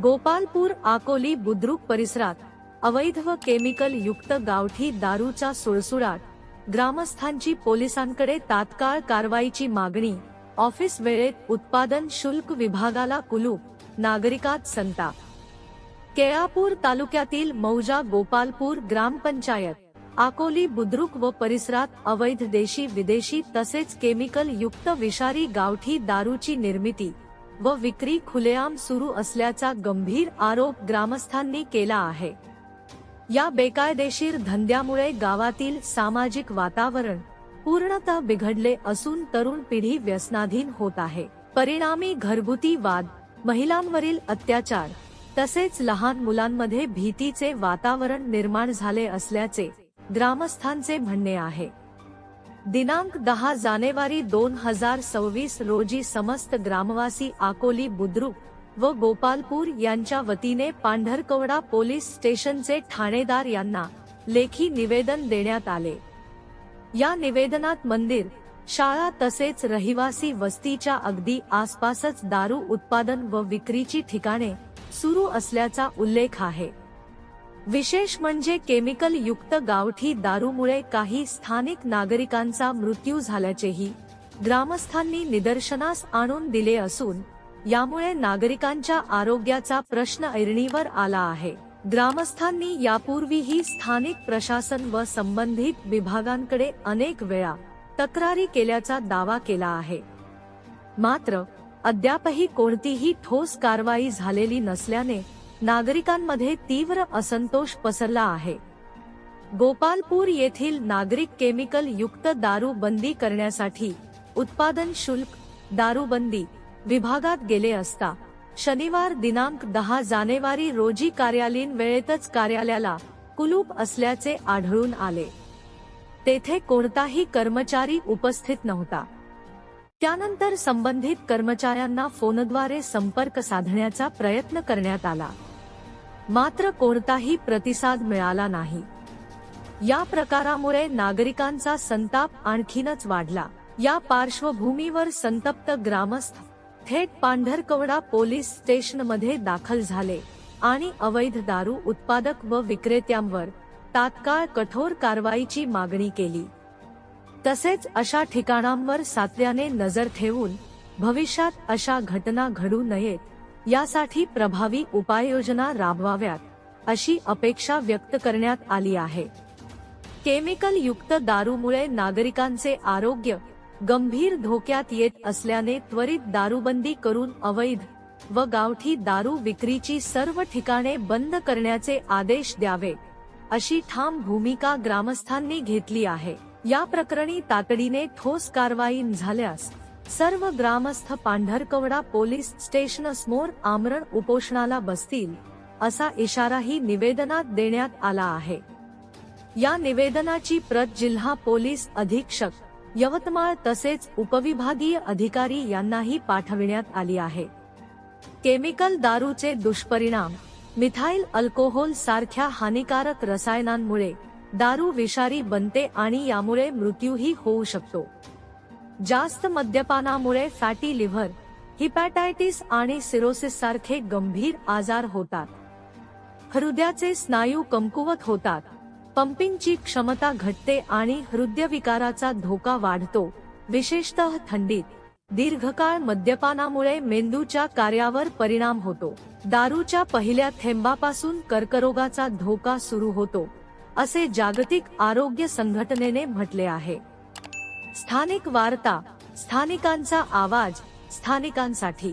गोपालपूर आकोली बुद्रुक परिसरात अवैध व केमिकल युक्त गावठी दारूचा सुळसुळाट. ग्रामस्थांची पोलिसांकडे तात्काळ कारवाईची मागणी. ऑफिस वेळेत उत्पादन शुल्क विभागाला कुलूप नागरिकात संताप. केळापूर तालुक्यातील मौजा गोपालपूर ग्रामपंचायत आकोली बुद्रुक व परिसरात अवैध देशी विदेशी तसेच केमिकल युक्त विषारी गावठी दारूची निर्मिती. व विक्री खुलेआम सुरू असल्याचा गंभीर आरोप ग्रामस्थांनी केला आहे. या बेकायदेशीर धंद्यामुळे गावातील सामाजिक वातावरण पूर्णतः बिघडले असून तरुण पिढी व्यसनाधीन होत आहे. परिणामी घरगुती वाद महिलांवरील अत्याचार तसेच लहान मुलांमध्ये भीतीचे वातावरण निर्माण झाले असल्याचे ग्रामस्थांचे म्हणणे आहे. दिनांक दहा जानेवारी दोन हजार सव्वीस रोजी समस्त ग्रामवासी आकोली बुद्रुक व गोपालपूर यांच्या वतीने पांढरकवडा पोलीस स्टेशनचे ठाणेदार यांना लेखी निवेदन देण्यात आले. या निवेदनात मंदिर शाळा तसेच रहिवासी वस्तीच्या अगदी आसपासच दारू उत्पादन व विक्रीची ठिकाणे सुरू असल्याचा उल्लेख आहे. विशेष म्हणजे केमिकल युक्त गावठी दारूमुळे काही स्थानिक नागरिकांचा मृत्यू झाल्याचेही ग्रामस्थांनी निदर्शनास आणून दिले असून यामुळे नागरिकांच्या आरोग्याचा प्रश्न ऐरणीवर आला आहे. ग्रामस्थांनी यापूर्वीही स्थानिक प्रशासन व संबंधित विभागांकडे अनेक वेळा तक्रारी केल्याचा दावा केला आहे. मात्र अद्यापही कोणतीही ठोस कारवाई झालेली नसल्याने नागरिकांमध्ये तीव्र असंतोष पसरला आहे. गोपालपूर येथील नागरिक केमिकल युक्त दारू बंदी करण्यासाठी उत्पादन शुल्क दारूबंदी विभागात गेले असता शनिवार दिनांक दहा जानेवारी रोजी कार्यालयीन वेळेतच कार्यालयाला कुलूप असल्याचे आढळून आले. तेथे कोणताही कर्मचारी उपस्थित नव्हता. त्यानंतर संबंधित कर्मचाऱ्यांना फोनद्वारे संपर्क साधण्याचा प्रयत्न करण्यात आला. मात्र कोणताही प्रतिसाद मिळाला नाही. या प्रकारामुळे नागरिकांचा संताप आणखीनच वाढला. या पार्श्वभूमीवर संतप्त ग्रामस्थ थेट पांढरकवडा पोलीस स्टेशनमध्ये दाखल झाले आणि अवैध दारू उत्पादक व विक्रेत्यांवर तात्काळ कठोर कारवाईची मागणी केली. तसेच अशा ठिकाणांवर सातत्याने नजर ठेवून भविष्यात अशा घटना घडू नयेत यासाठी प्रभावी उपाययोजना राबवाव्यात अशी अपेक्षा व्यक्त करण्यात आली आहे. केमिकल युक्त दारूमुळे नागरिकांचे आरोग्य गंभीर धोक्यात येत असल्याने त्वरित दारूबंदी करून अवैध व गावठी दारू विक्रीची सर्व ठिकाणे बंद करण्याचे आदेश द्यावे अशी ठाम भूमिका ग्रामस्थांनी घेतली आहे. या प्रकरणी तातडीने ठोस कारवाई झाल्यास सर्व ग्रामस्थ पांढरकवडा पोलीस स्टेशन समोर आमरण उपोषणाला बसतील असा इशाराही निवेदनात देण्यात आला आहे. या निवेदनाची प्रत जिल्हा पोलीस अधीक्षक यवतमाळ तसेच उपविभागीय अधिकारी यांनाही पाठविण्यात आली आहे. केमिकल दारूचे दुष्परिणाम मिथाईल अल्कोहोल सारख्या हानिकारक रसायनांमुळे दारू विषारी बनते आणि यामुळे मृत्यूही होऊ शकतो. जास्त मद्यपानामुळे फॅटी लिव्हर हिपॅटायटिस आणि सिरोसिस सारखे गंभीर आजार होतात. हृदयाचे स्नायू कमकुवत होतात. पंपिंगची क्षमता घटते आणि हृदयविकाराचा धोका वाढतो विशेषतः थंडीत. दीर्घकाळ मद्यपानामुळे मेंदूच्या कार्यावर परिणाम होतो. दारूच्या पहिल्या थेंबापासून कर्करोगाचा धोका सुरू होतो असे जागतिक आरोग्य संघटनेने म्हटले आहे. स्थानिक वार्ता स्थानिकांचा आवाज स्थानिकांसाठी.